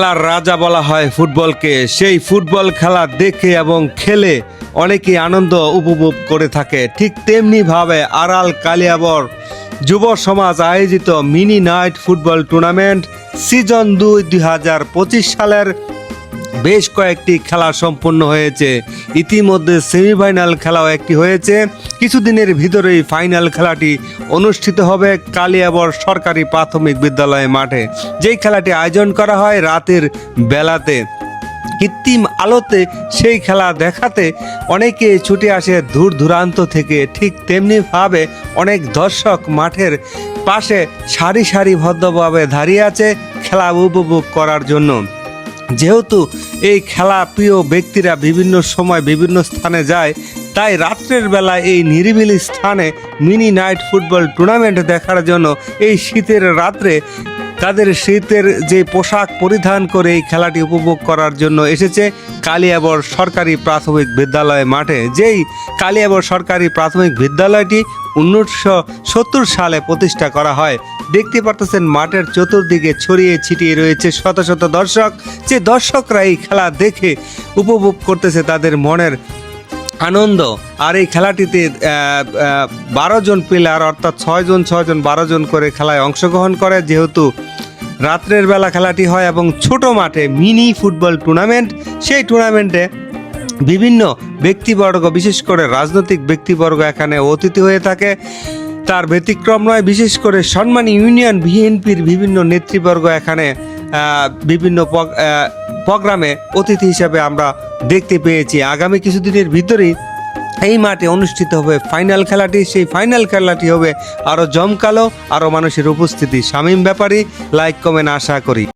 খেলার রাজা বলা হয় ফুটবলকে। সেই ফুটবল খেলা দেখে এবং খেলে অনেকেই আনন্দ উপভোগ করে থাকে। ঠিক তেমনিভাবে আড়াল কালিয়াবর যুব সমাজ আয়োজিত mini night football tournament season দুই দুই সালের বেশ কয়েকটি খেলা সম্পন্ন হয়েছে। ইতিমধ্যে সেমিফাইনাল খেলাও একটি হয়েছে। কিছুদিনের ভিতরেই ফাইনাল খেলাটি অনুষ্ঠিত হবে কালিয়াবর সরকারি প্রাথমিক বিদ্যালয় মাঠে। যেই খেলাটি আয়োজন করা হয় রাতের বেলাতে। কৃত্রিম আলোতে সেই খেলা দেখাতে অনেকে ছুটে আসে দূর দূরান্ত থেকে। ঠিক তেমনিভাবে অনেক দর্শক মাঠের পাশে সারি সারি ভদ্রভাবে দাঁড়িয়ে আছে খেলা উপভোগ করার জন্য। যেহেতু এই খেলা প্রিয় ব্যক্তিরা বিভিন্ন সময় বিভিন্ন স্থানে যায়, তাই রাত্রের বেলা এই নিরিবিলি স্থানে মিনি নাইট ফুটবল টুর্নামেন্ট দেখার জন্য এই শীতের রাত্রে তাদের শীতের যে পোশাক পরিধান করে এই খেলাটি উপভোগ করার জন্য এসেছে কালিয়াবর সরকারি প্রাথমিক বিদ্যালয় মাঠে। যেই কালিয়াবর সরকারি প্রাথমিক বিদ্যালয়টি উনিশশো সত্তর সালে প্রতিষ্ঠা করা হয়। দেখতে পারতেছেন, মাঠের চতুর্দিকে ছড়িয়ে ছিটিয়ে রয়েছে শত শত দর্শক। যে দর্শকরা এই খেলা দেখে উপভোগ করতেছে, তাদের মনের আনন্দ। আর এই খেলাটিতে বারো জন প্লেয়ার অর্থাৎ ছয় জন ছয় জন, বারো জন করে খেলায় অংশগ্রহণ করে। যেহেতু রাত্রের বেলা খেলাটি হয় এবং ছোট মাঠে মিনি ফুটবল টুর্নামেন্ট, সেই টুর্নামেন্টে বিভিন্ন ব্যক্তিবর্গ, বিশেষ করে রাজনৈতিক ব্যক্তিবর্গ এখানে অতিথি হয়ে থাকে। তার ব্যতিক্রম নয়, বিশেষ করে সম্মানী ইউনিয়ন বিএনপির বিভিন্ন নেতৃবর্গ এখানে বিভিন্ন প্রোগ্রামে অতিথি হিসাবে আমরা দেখতে পেয়েছি। আগামী কিছুদিনের ভিতরেই এই মাঠে অনুষ্ঠিত হবে ফাইনাল খেলাটি। সেই ফাইনাল খেলাটি হবে আরও জমকালো আরও মানুষের উপস্থিতি। শামীম ব্যাপারী লাইক কমেন্ট আশা করি।